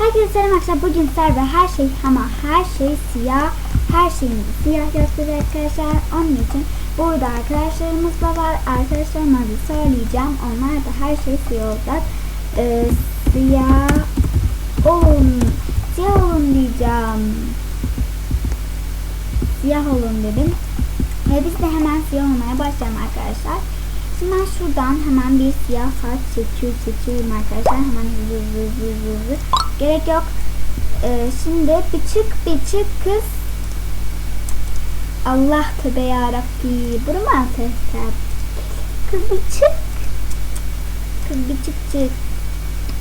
Herkese selam arkadaşlar. Bugün sizlerle her şey ama her şey siyah. Her şeyimizi siyah gösteriyor arkadaşlar. Onun için burada arkadaşlarımız da var. Arkadaşlarıma bir söyleyeceğim. Onlar da her şey siyah olacak. Ee, siyah olun. Siyah olun diyeceğim. Siyah olun dedim. Ve biz de hemen siyah olmaya başlayalım arkadaşlar. Ben şuradan hemen bir siyah saç çekiyor, çekiyorum arkadaşlar. Hemen hızlı hızlı hızlı hızlı. Gerek yok. Ee, şimdi bir çık kız. Allah tövbe yarabbi. Bunu mu atacağım? Kız bir çık. Kız bir çık.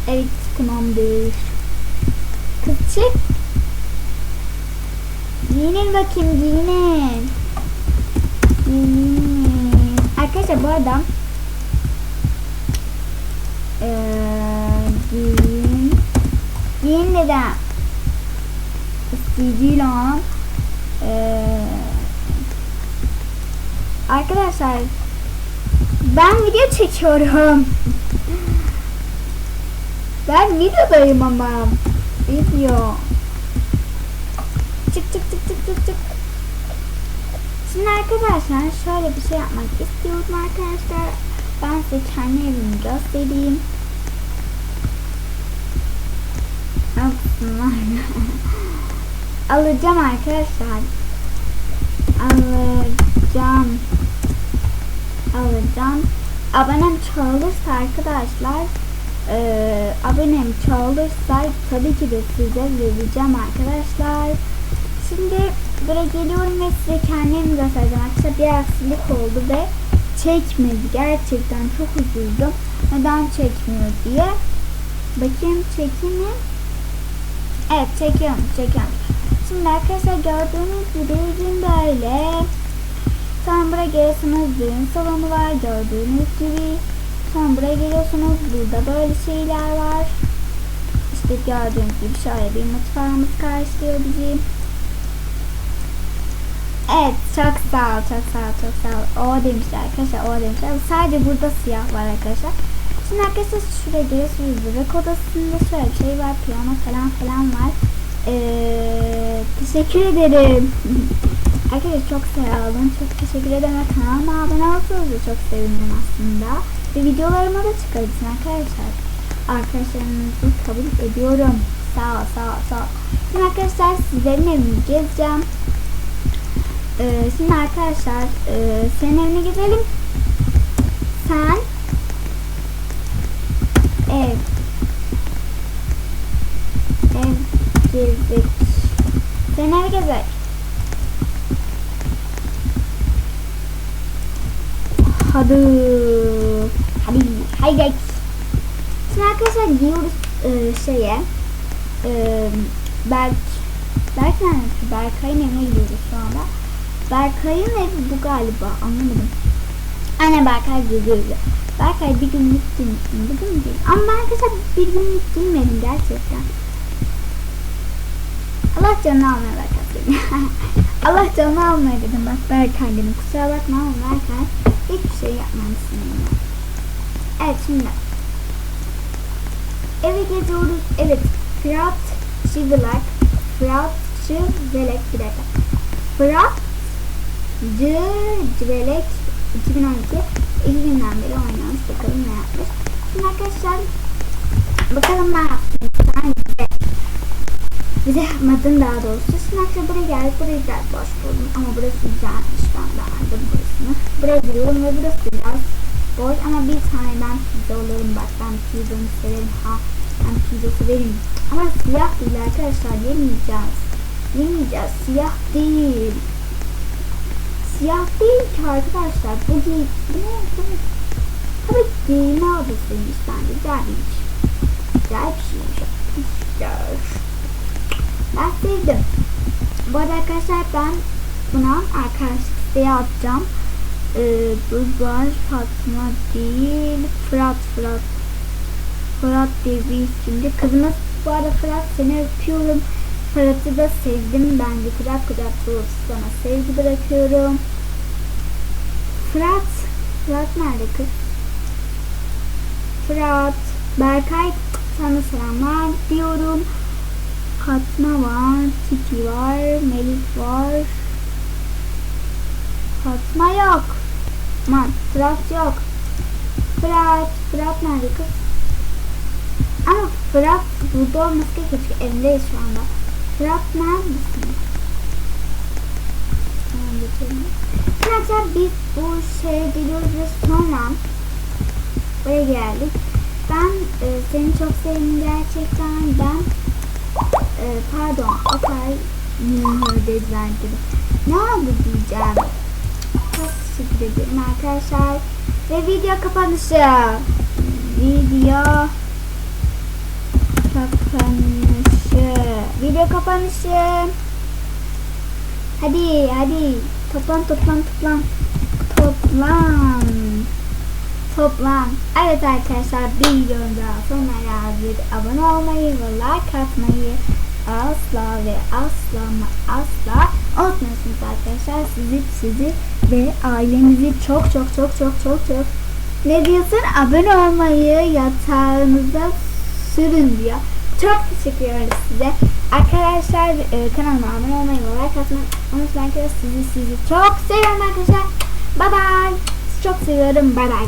Evet tamamdır. Kız çık. Giyinin bakayım giyinin. Giyinin. Arkadaşlar bu arada eee giyin giyin dedim CD lan? Eee, arkadaşlar ben video çekiyorum. Ben videodayım ama. Video. Çık çık çık çık çık çık. Şimdi arkadaşlar şöyle bir şey yapmak istiyorum arkadaşlar. Ben size kendi evimi göstereyim. Alacağım arkadaşlar. Alacağım. Alacağım. Abonem çoğalırsa arkadaşlar e, abonem çoğalırsa tabii ki de size vereceğim arkadaşlar. Şimdi buraya geliyorum ve size kendimi göstereceğim. Arkadaşlar bir aksilik oldu ve çekmedi. Gerçekten çok üzüldüm. Neden çekmiyor diye. Bakayım çekeyim mi? Evet çekiyorum çekiyorum. Şimdi arkadaşlar gördüğünüz gibi gün böyle. Sonra buraya geliyorsunuz düğün salonu var gördüğünüz gibi. Sonra buraya geliyorsunuz burada böyle şeyler var. İşte gördüğünüz gibi şöyle bir mutfağımız karşılıyor bizi. Evet çok sağ ol çok sağ ol çok sağ ol. O demişler arkadaşlar o demişler. Sadece burada siyah var arkadaşlar. Şimdi arkadaşlar şuraya geliyorsunuz. Bebek odasında şöyle bir şey var. Piyano falan falan var. Ee, teşekkür ederim. arkadaşlar çok sağ olun. Çok teşekkür ederim. Ve Kanalıma abone olursanız da çok sevinirim aslında. Ve videolarıma da çıkarırsın arkadaşlar. Arkadaşlarınızı kabul ediyorum. Sağ ol sağ ol sağ ol. Şimdi arkadaşlar sizlerin evini gezeceğim. Ee, şimdi arkadaşlar e, senin evine gidelim. Sen ev ev gezdik. Sen ev gezek. Hadi. Hadi. Geç. Şimdi arkadaşlar gidiyoruz e, şeye. E, Berk Berk neresi? Berkay'ın evine gidiyoruz şu anda. Berkay'ın evi bu galiba anlamadım. Anne Berkay gidiyordu. Berkay bir değil misin? Bugün mü değil? Ama ben arkadaşlar bir günlük değilmedim gerçekten. Allah canını almaya Berkay seni. Allah canını almaya dedim bak Berkay dedim. Kusura bakma ama Berkay hiçbir şey yapmamışsın yani. Evet şimdi. Eve geziyoruz. Evet. Fırat Çivilak. Fırat dakika. Fırat C Civelek 2012 iki günden beri oynamış. Bakalım ne yapmış. Şimdi arkadaşlar bakalım ne yapmış. Sence bize yapmadın daha doğrusu. Şimdi arkadaşlar buraya geldik. Burayı biraz boş buldum. Ama burası güzelmiş. Ben beğendim burasını. Buraya giriyorum ve burası biraz boş. Ama bir tane ben pizza olurum. Bak ben pizzamı severim. Ha ben pizza severim. Ama siyah değil arkadaşlar. Yemeyeceğiz. Yemeyeceğiz. Siyah değil. Siyah değil ki arkadaşlar. Bu giy... Bu ne? Bu? Tabii giyinme odasıymış bence. Güzelmiş. Güzel bir şeymiş. Güzel. Ben sevdim. Bu arada arkadaşlar ben buna arkadaşlık isteği atacağım. Ee, Duygular Fatma değil. Fırat Fırat. Fırat diye bir isimdi. Kızımız bu arada Fırat seni öpüyorum. Fırat'ı da sevdim. Ben de kucak kucak dolusu sana sevgi bırakıyorum. Fırat. Fırat nerede kız? Fırat. Berkay sana selamlar diyorum. Fatma var, Titi var, Melih var. Fatma yok. Man, Fırat yok. Fırat, Fırat nerede kız? Ama Fırat burada olması gerekiyor çünkü evdeyiz şu anda. Tamam, geçelim. Arkadaşlar biz bu şeye geliyoruz ve sonra buraya geldik. Ben e, seni çok sevdim gerçekten. Ben e, pardon Atay dediler gibi. Ne oldu diyeceğim. Çok teşekkür ederim arkadaşlar. Ve video kapanışı. Video kapanışı. Video kapanışı. Hadi hadi toplan toplan toplan. Toplan. Toplan. Evet arkadaşlar bir videonun daha sonuna geldik. Abone olmayı ve like atmayı asla ve asla ama asla unutmuyorsunuz arkadaşlar. Sizi sizi ve ailemizi çok çok çok çok çok çok ne diyorsun? Abone olmayı yatağınıza sürün diyor. Çok teşekkür ederiz size. Arkadaşlar e, kanalıma abone olmayı ve like atmayı unutmayın. Sizi sizi çok seviyorum arkadaşlar. Bye bye. Çok seviyorum. Bye bye.